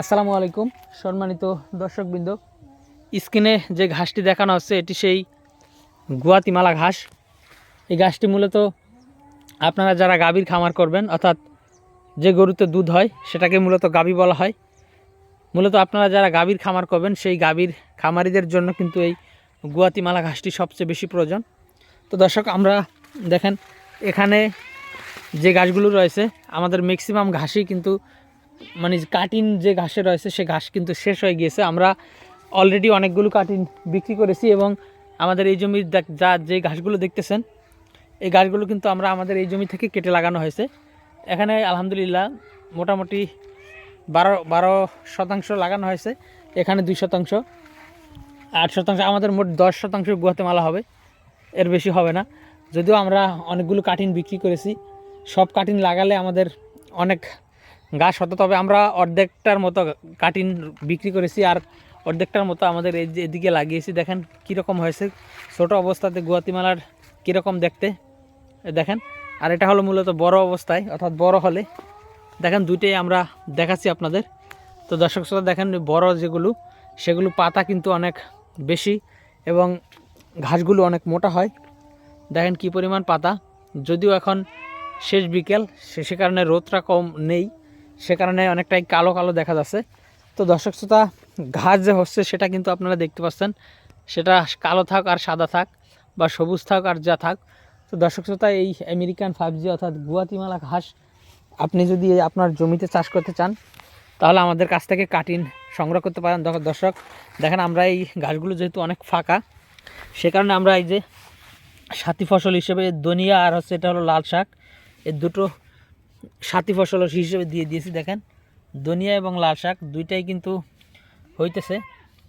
আসসালামু আলাইকুম, সম্মানিত দর্শকবৃন্দ। স্ক্রিনে যে ঘাসটি দেখানো হচ্ছে, এটি সেই গুয়াতিমালা ঘাস। এই ঘাসটি মূলত আপনারা যারা গাভীর খামার করবেন, অর্থাৎ যে গরুতে দুধ হয়, সেটাকে মূলত গাভী বলা হয়। মূলত আপনারা যারা গাভীর খামার করবেন, সেই গাভীর খামারিদের জন্য কিন্তু এই গুয়াতিমালা ঘাসটি সবচেয়ে বেশি প্রয়োজন। তো দর্শক, আমরা দেখেন, এখানে যে গাছগুলো রয়েছে, আমাদের ম্যাক্সিমাম ঘাসই কিন্তু মানে কাটিন যে ঘাসে রয়েছে, সে ঘাস কিন্তু শেষ হয়ে গিয়েছে। আমরা অলরেডি অনেকগুলো কাটিন বিক্রি করেছি এবং আমাদের এই জমির যা যে ঘাসগুলো দেখতেছেন, এই গাছগুলো কিন্তু আমরা আমাদের এই জমি থেকে কেটে লাগানো হয়েছে। এখানে আলহামদুলিল্লাহ মোটামুটি বারো বারো শতাংশ লাগানো হয়েছে। এখানে দুই শতাংশ, আট শতাংশ, আমাদের মোট দশ শতাংশ গুয়াতেমালা হবে। এর বেশি হবে না। যদিও আমরা অনেকগুলো কাঠিন বিক্রি করেছি। সব কাঠিন লাগালে আমাদের অনেক গাছ হতো, তবে আমরা অর্ধেকটার মতো কাঠিন বিক্রি করেছি আর অর্ধেকটার মতো আমাদের এই যে এদিকে লাগিয়েছি। দেখেন কীরকম হয়েছে। ছোট অবস্থাতে গুয়াতিমালার কীরকম দেখতে দেখেন। আর এটা হলো মূলত বড় অবস্থায়, অর্থাৎ বড় হলে। দেখেন দুইটাই আমরা দেখাচ্ছি আপনাদের। তো দর্শক শ্রোতা, দেখেন বড় যেগুলো, সেগুলো পাতা কিন্তু অনেক বেশি এবং ঘাসগুলো অনেক মোটা হয়। দেখেন কি পরিমাণ পাতা। যদিও এখন শেষ বিকেল সে কারণে রোদটা কম নেই। সে কারণে অনেকটাই কালো কালো দেখা যাচ্ছে। তো দর্শক শ্রোতা, ঘাস যে হচ্ছে সেটা কিন্তু আপনারা দেখতে পাচ্ছেন। সেটা কালো থাক আর সাদা থাক বা সবুজ থাক আর যা থাক। তো দর্শক শ্রোতা, এই আমেরিকান ফাইভ জি অর্থাৎ গুয়াতিমালা ঘাস, আপনি যদি আপনার জমিতে চাষ করতে চান, তাহলে আমাদের কাছ থেকে কাটিন সংগ্রহ করতে পারেন। দর্শক- দেখেন আমরা এই ঘাসগুলো যেহেতু অনেক ফাঁকা, সে কারণে আমরা এই যে সাথী ফসল হিসেবে দনিয়া আর হচ্ছে এটা হলো লাল শাক। এই দুটো সাথী ফসল হিসেবে দিয়ে দিয়েছি, দেখেন। ধনিয়া এবং লাল শাক দুইটাই কিন্তু হইতেছে।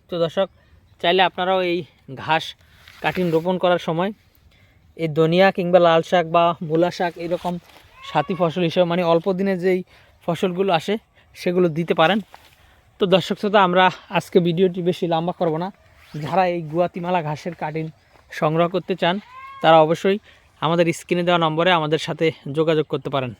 তো দর্শক, চাইলে আপনারাও এই ঘাস কাটিন রোপণ করার সময় এই ধনিয়া কিংবা লাল শাক বা মূলা শাক এরকম সাথী ফসল হিসেবে মানে অল্প দিনে যেই ফসলগুলো আসে, সেগুলো দিতে পারেন। তো দর্শক শ্রোতা, আমরা আজকে ভিডিওটি বেশি লম্বা করব না। যারা এই গুয়াতিমালা ঘাসের কাটিন সংগ্রহ করতে চান, তারা অবশ্যই আমাদের স্ক্রিনে দেওয়া নম্বরে আমাদের সাথে যোগাযোগ করতে পারেন।